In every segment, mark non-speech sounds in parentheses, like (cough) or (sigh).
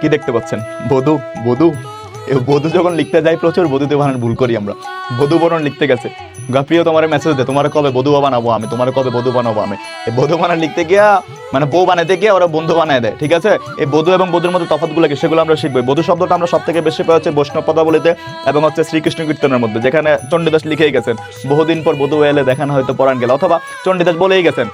কি দেখতে পাচ্ছেন? বধু বধু। এ বধু যখন লিখতে যাই প্রচুর বধুতে বানান ভুল করি আমরা। বধু বরণ লিখতে গেছে। গাপ্রিয় তোমার মেসেজ দে। তোমার কবে বধু বানাবো আমি? তোমার কবে বধু বানাবো আমি? এই বধু বানান লিখতে গিয়া মানে বউ বানাতে গিয়ে ওরা বন্ধু বানায় দেয়, ঠিক আছে? এই বধু এবং বধুর মধ্যে তফাৎগুলো কি সেগুলো আমরা শিখব। বধু শব্দটা আমরা সব থেকে বেশি পাই হচ্ছে বৈষ্ণব পদাবলিতে এবং হচ্ছে শ্রীকৃষ্ণ কীর্তনের মধ্যে, যেখানে চণ্ডীদাস লিখেই গেছেন, বহুদিন পর বধু এলে দেখানো হয়তো পরাণ গেল, অথবা চণ্ডীদাস বলেই গেছেন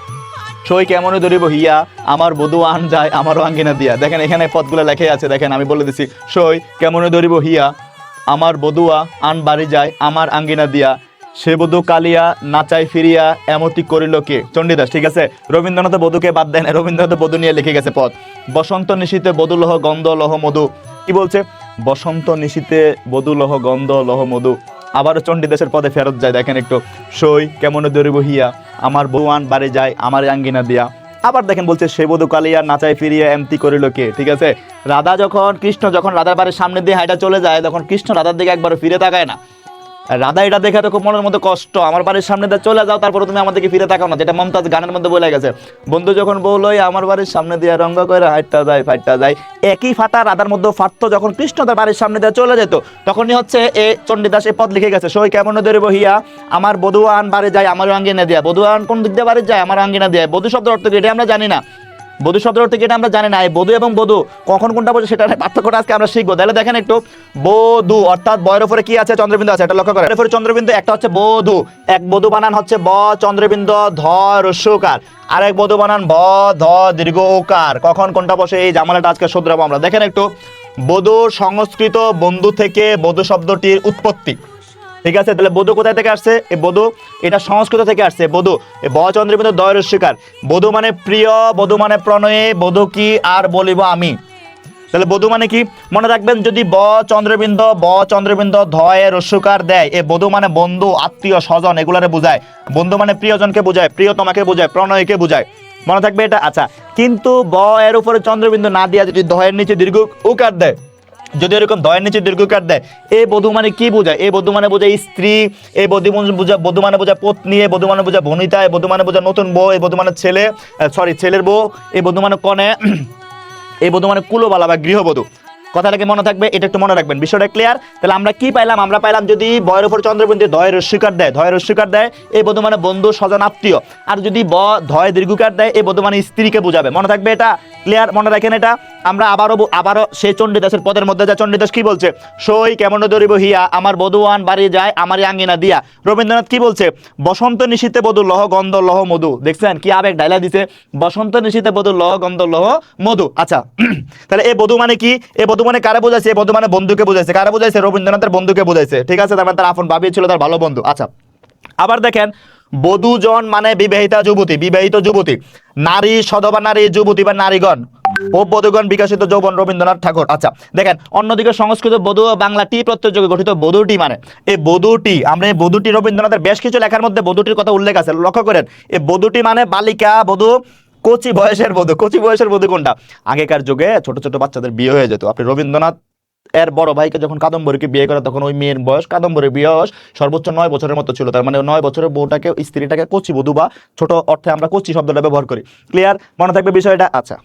সই কেমন ধরিব হিয়া? আমার বধু আন যায়, আমারও আঙ্গিনা দিয়া। দেখেন, এখানে পদগুলো লেখে আছে। দেখেন, আমি বলে দিছি, সই কেমন ধরিব হিয়া? আমার বধুয়া আন বাড়ি যায়, আমার আঙ্গিনা দিয়া। সে বধু কালিয়া নাচাই ফিরিয়া এমতি করিল কে? চণ্ডীদাস, ঠিক আছে? রবীন্দ্রনাথ বধুকে বাদ দেন, রবীন্দ্রনাথ বধু নিয়ে লিখে গেছে পদ। বসন্ত নিশীতে বধু লহ গন্ধ লহ মধু। কি বলছে? বসন্ত নিশীতে বধু লহ গন্ধ লহ মধু। আবারও চণ্ডীদাসের পদে ফেরত যায়। দেখেন একটু, সই কেমন দরিব হিয়া, আমার বউয়ান বাড়ি যায়, আমার আঙ্গিনা দিয়া। আবার দেখেন বলছে, সে বধু কালিয়া নাচাই ফিরিয়া, এমতি করিল কে? ঠিক আছে? রাধা যখন, কৃষ্ণ যখন রাধার বাড়ির সামনে দিয়ে হাইটা চলে যায়, তখন কৃষ্ণ রাধার দিকে একবার ফিরে তাকায় না। রাধা, এটা দেখে তো খুব মনের মধ্যে কষ্ট। আমার বাড়ির সামনে দিয়ে চলে যাও, তারপরে তুমি আমাদেরকে ফিরে তাকাও না। যেটা মমতাজ গানের মধ্যে বলে গেছে, বন্ধু যখন বললোই আমার বাড়ির সামনে দিয়ে রঙ্গ করে হাইটটা যায় ফাইটটা যায়, একই ফাটা রাধার মধ্যে ফাটতো যখন কৃষ্ণ তার বাড়ির সামনে দিয়ে চলে যেত। তখনই হচ্ছে এ চণ্ডীদাস এই পদ লিখে গেছে, সই কেমন ধরে বহিয়া, আমার বধুয়ান বাড়ি যায়, আমার আঙ্গিনা দিয়া। বধুয়ান কোন দিক দিয়ে বাড়ি যায়, আমার আঙ্গিনা দিয়া। বধু শব্দ অর্থ কি? এটা আমরা জানি না। বধু শব্দ অর্থ কি এটা আমরা জানি না। বধু এবং বধু কখন কোনটা বলছে সেটা পার্থক্যটা আজকে আমরা শিখব। তাহলে দেখেন একটু, বধু, অর্থাৎ বয়ের উপরে কি আছে? চন্দ্রবিন্দু আছে। এটা লক্ষ্য করেন। এর উপরে চন্দ্রবিন্দু, একটা হচ্ছে বধু, এক বধু বানান হচ্ছে ব, চন্দ্রবিন্দু, ধ রস্যকার এক বধু বানান ব, ধ, দীর্ঘ ওকার কখন কোনটা বসে? এই জামালাটা আজকে শুধরাবো আমরা। দেখেন একটু, বধু সংস্কৃত বন্ধু থেকে বধু শব্দটির উৎপত্তি। ঠিক আছে, তাহলে বধু কোথায় থেকে আসছে? এই বধু, এটা সংস্কৃত থেকে আসছে বধু। এই ব চন্দ্রবিন্দু দয় রস্যকার বধু মানে প্রিয়, বধু মানে প্রণয়ে, বধু কি আর বলিব আমি? তাহলে বধু মানে কি? মনে রাখবেন, যদি ব চন্দ্রবিন্দ ব চন্দ্রবিন্দ ধয়ে রস্যকার দেয়, এ বধু মানে বন্ধু, আত্মীয়, স্বজন, এগুলারে বোঝায়। বন্ধু মানে প্রিয়জনকে বোঝায়, প্রিয়তমাকে বোঝায়, প্রণয়কে বোঝায়। মনে থাকবে এটা? আচ্ছা কিন্তু ব এর উপরে চন্দ্রবিন্দু না দিয়া যদি ধয়ের নিচে দীর্ঘ উকার দেয় যদি এরকম দয়ের নিচে দীর্ঘকার দেয় এ বধূ মানে কি বোঝায় এ বধু মানে বোঝায় স্ত্রী এ বধূ মানে বোঝা বধূ মানে বোঝা পত্নী এ বধূ মানে বোঝা বনিতা এ বধূ মানে বোঝা নতুন বউ এ বধূ মানে ছেলে সরি ছেলের বউ এ বধু মানে কনে এই বধূ মানে কুলোবালা বা গৃহবধূ কথাটাকে মনে থাকবে এটা একটু মনে রাখবেন বিষয়টা ক্লিয়ার তাহলে আমরা কি পাইলাম আমরা পাইলাম যদি বয়ের উপর চন্দ্রবিন্দু ধয়ের রস্বীকার দেয় ধয়ের রস্বীকার দেয় এই বধূ মানে বন্ধু স্বজন আত্মীয় আর যদি ব ধয় দীর্ঘকার দেয় এই বধু মানে স্ত্রীকে বোঝাবে মনে থাকবে এটা ক্লিয়ার মনে রাখেন এটা আমরা আবারও আবারও সেই চণ্ডীদাসের পদের মধ্যে যা চণ্ডীদাস কি বলছে? সই কেমন দরিব হিয়া, আমার বধুয়ান বাড়ি যায়, আমার আঙ্গিনা দিয়া। রবীন্দ্রনাথ কি বলছে? বসন্ত নিশীতে বধু, লহ গন্ধ, লহ মধু। দেখছেন কি আবেগ ডাইলা দিছে? বসন্ত নিশীতে বধু, লহ গন্ধ, লহ মধু। আচ্ছা (clears throat) তাহলে এই বধু মানে কি? এই বধু মানে কারে বোঝাইছে? এই বধু মানে বন্ধুকে বোঝাইছে। কারে বোঝাইছে? রবীন্দ্রনাথের বন্ধুকে বোঝাইছে। ঠিক আছে তার মানে তার আপন ভাবি ছিল, তার ভালো বন্ধু। আচ্ছা আবার দেখেন, বধুজন মানে বিবাহিতা যুবতী, বিবাহিত যুবতী। নারী সধবা নারী যুবতী বা নারীগণ। ও বধুগণ বিকশিত যৌবন রবীন্দ্রনাথ ঠাকুর। আচ্ছা দেখেন, অন্যদিকে সংস্কৃত বধু ও বাংলা টি প্রত্যয় যোগে গঠিত বধুটি মানে এই বধুটি, আমরা এই বধুটি রবীন্দ্রনাথের বেশ কিছু লেখার মধ্যে বধুটির কথা উল্লেখ আছে, লক্ষ্য করেন এই বধুটি মানে বালিকা বধূ, কচি বয়সের বধূ, কচি বয়সের বধূ কোনটা? আগেকার যুগে ছোট ছোট বাচ্চাদের বিয়ে হয়ে যেত। আপনি রবীন্দ্রনাথ এর বড় ভাইকে যখন কাদম্বরীকে বিয়ে করে, তখন ওই মেয়ের বয়স কাদম্বরীর বয়স সর্বোচ্চ নয় বছরের মতো ছিল, তার মানে নয় বছরের বউটাকে, স্ত্রীটাকে কচি বধূ বা ছোট অর্থে আমরা কচি শব্দটা ব্যবহার করি। ক্লিয়ার মনে থাকবে বিষয়টা? আচ্ছা।